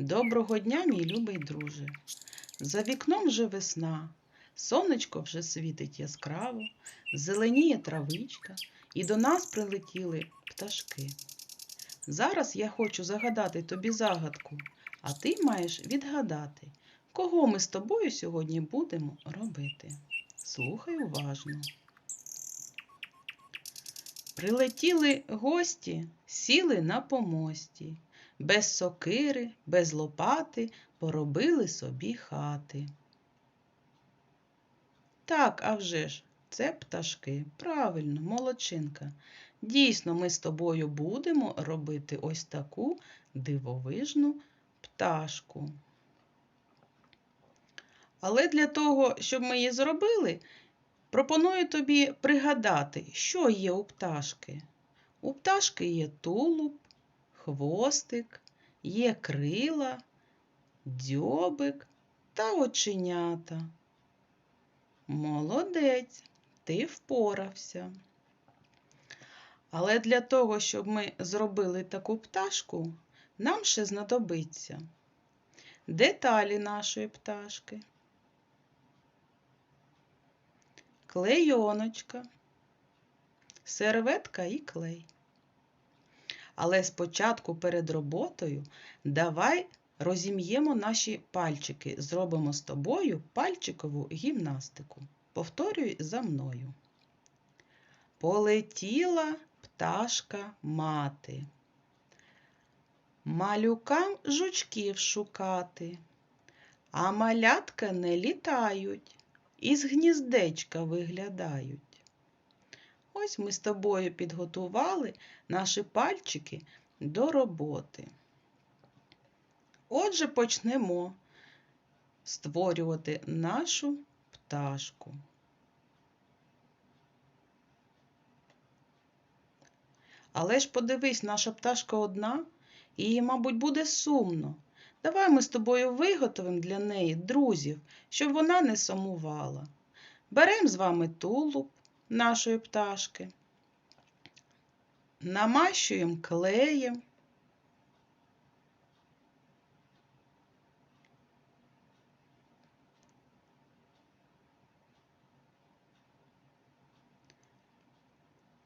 Доброго дня, мій любий друже. За вікном вже весна, сонечко вже світить яскраво, зеленіє травичка, і до нас прилетіли пташки. Зараз я хочу загадати тобі загадку, а ти маєш відгадати, кого ми з тобою сьогодні будемо робити. Слухай уважно. Прилетіли гості, сіли на помості, без сокири, без лопати поробили собі хати. Так, а вже ж, це пташки. Правильно, молодчинка. Дійсно, ми з тобою будемо робити ось таку дивовижну пташку. Але для того, щоб ми її зробили, пропоную тобі пригадати, що є у пташки. У пташки є тулуб, хвостик, є крила, дзьобик та оченята. Молодець, ти впорався. Але для того, щоб ми зробили таку пташку, нам ще знадобиться деталі нашої пташки, клейоночка, серветка і клей. Але спочатку перед роботою давай розім'ємо наші пальчики, зробимо з тобою пальчикову гімнастику. Повторюй за мною. Полетіла пташка мати. Малюкам жучків шукати, а малятка не літають, із гніздечка виглядають. Ось ми з тобою підготували наші пальчики до роботи. Отже, почнемо створювати нашу пташку. Але ж подивись, наша пташка одна, і їй, мабуть, буде сумно. Давай ми з тобою виготовимо для неї друзів, щоб вона не сумувала. Беремо з вами тулуб нашої пташки, намащуємо клеєм.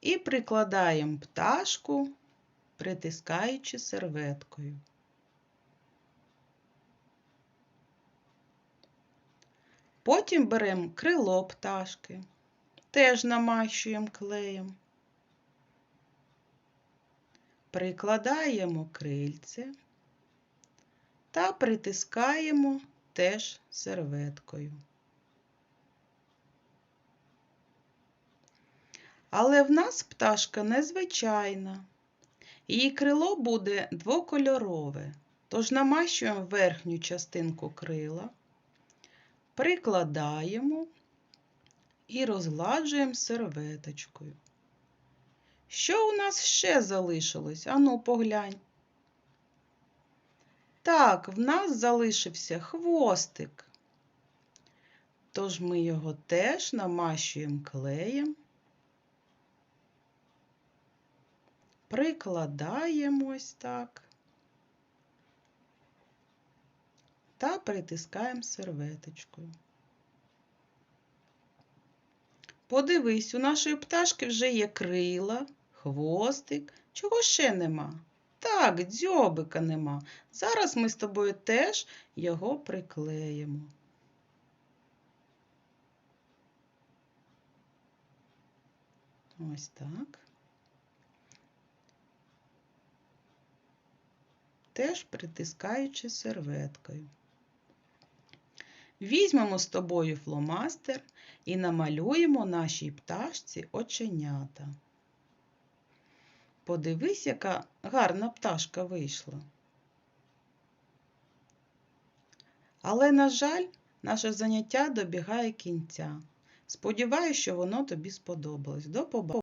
І прикладаємо пташку, притискаючи серветкою. Потім беремо крило пташки, теж намащуємо клеєм, прикладаємо крильце та притискаємо теж серветкою. Але в нас пташка незвичайна. Її крило буде двокольорове, тож намащуємо верхню частинку крила, прикладаємо і розгладжуємо серветочкою. Що у нас ще залишилось? Ану, поглянь. Так, в нас залишився хвостик. Тож ми його теж намащуємо клеєм. Прикладаємо ось так та притискаємо серветочкою. Подивись, у нашої пташки вже є крила, хвостик. Чого ще нема? Так, дзьобика нема. Зараз ми з тобою теж його приклеїмо. Ось так. теж притискаючи серветкою. Візьмемо з тобою фломастер і намалюємо нашій пташці оченята. Подивись, яка гарна пташка вийшла. Але, на жаль, наше заняття добігає кінця. Сподіваюся, що воно тобі сподобалось. До побачення!